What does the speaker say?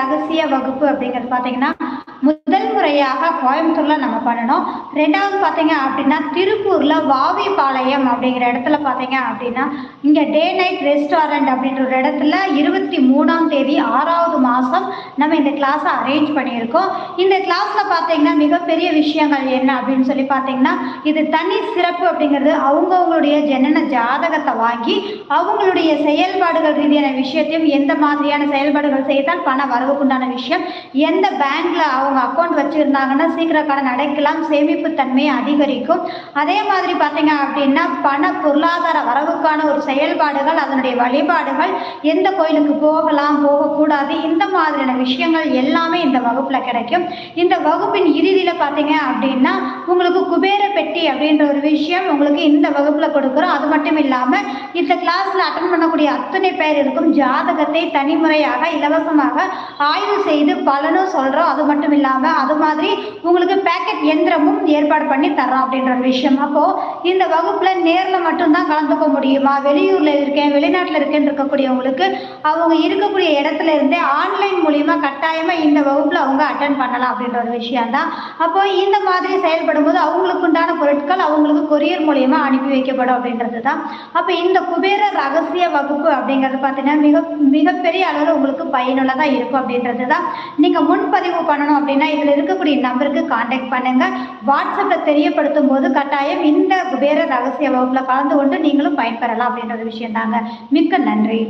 ரகசிய வகுப்பு அப்படிங்கிறது பார்த்தீங்கன்னா முதல் முறையாக கோயம்புத்தூர்ல நம்ம பண்ணணும். ரெண்டாவது பார்த்தீங்க அப்படின்னா திருப்பூர்ல வாவிபாளையம் அப்படிங்கிற இடத்துல பார்த்தீங்க அப்படின்னா இங்க டே நைட் ரெஸ்டாரண்ட் அப்படின்ற ஒரு இடத்துல இருபத்தி மூணாம் தேதி ஆறாவது மாதம் நம்ம இந்த கிளாஸை அரேஞ்ச் பண்ணியிருக்கோம். இந்த கிளாஸில் பார்த்தீங்கன்னா மிகப்பெரிய விஷயங்கள் என்ன அப்படின்னு சொல்லி பார்த்தீங்கன்னா இது தனி சிறப்பு அப்படிங்கிறது அவங்கவுங்களுடைய ஜனன ஜாதகத்தை வாங்கி அவங்களுடைய செயல்பாடுகள் ரீதியான விஷயத்தையும் எந்த மாதிரியான செயல்பாடுகள் செய்தால் பண வரவுக்குண்டான விஷயம் எந்த பேங்க்ல அவங்க அக்கௌண்ட் வச்சிருந்தாங்கன்னா சீக்கிரம் கடன் அடைக்கலாம் சேமிப்பு தன்மையை அதிகரிக்கும். அதே மாதிரி பார்த்தீங்க அப்படின்னா பண பொருளாதார வரவுக்கான ஒரு செயல்பாடுகள் அதனுடைய வழிபாடுகள் எந்த கோயிலுக்கு போகலாம் போகக்கூடாது இந்த மாதிரியான விஷயங்கள் எல்லாமே இந்த வகுப்புல கிடைக்கும். இந்த வகுப்பின் இறுதியில பார்த்தீங்க அப்படின்னா உங்களுக்கு குபேர பெட்டி அப்படின்ற ஒரு விஷயம் உங்களுக்கு இந்த வகுப்புல கொடுக்குறோம். அது மட்டும் இல்லாம இந்த கிளாஸ்ல அட்டன் பண்ணக்கூடிய அத்தனை பேர் இருக்கும் ஜாதகத்தை தனிமுறையாக இலவசமாக ஆய்வு செய்து பலனும் சொல்றோம். அது மட்டும் இல்லாம அது மாதிரி உங்களுக்கு பேக்கெட் எந்திரமும் ஏற்பாடு பண்ணி தர்றோம் அப்படின்ற ஒரு விஷயம். அப்போ இந்த வகுப்புல நேர்ல மட்டும்தான் கலந்துக்க முடியுமா? வெளியூர்ல இருக்கேன் வெளிநாட்டுல இருக்கேன்னு இருக்கக்கூடியவங்களுக்கு அவங்க இருக்கக்கூடிய இடத்துல இருந்தே ஆன்லைன் கட்டாயமா இந்த வகுப்புல அவங்க அட்டன் பண்ணலாம் அப்படின்ற ஒரு விஷயம் தான் அப்போ இந்த மாதிரி செயல்படும் போது அவங்களுக்கு உண்டான பொருட்கள் அவங்களுக்கு கொரியர் மூலியமா அனுப்பி வைக்கப்படும் அப்படின்றது தான் அப்போ இந்த குபேர ரகசிய வகுப்பு அப்படிங்கிறது பார்த்தீங்கன்னா மிக மிகப்பெரிய அளவில் உங்களுக்கு பயனுள்ளதா இருக்கும் அப்படின்றது தான் நீங்க முன்பதிவு பண்ணணும் அப்படின்னா இதுல இருக்கக்கூடிய நம்பருக்கு காண்டாக்ட் பண்ணுங்க. வாட்ஸ்அப்ல தெரியப்படுத்தும் போது கட்டாயம் இந்த குபேர ரகசிய வகுப்புல கலந்து கொண்டு நீங்களும் பயன்பெறலாம் அப்படின்ற ஒரு விஷயம் தாங்க மிக்க நன்றி.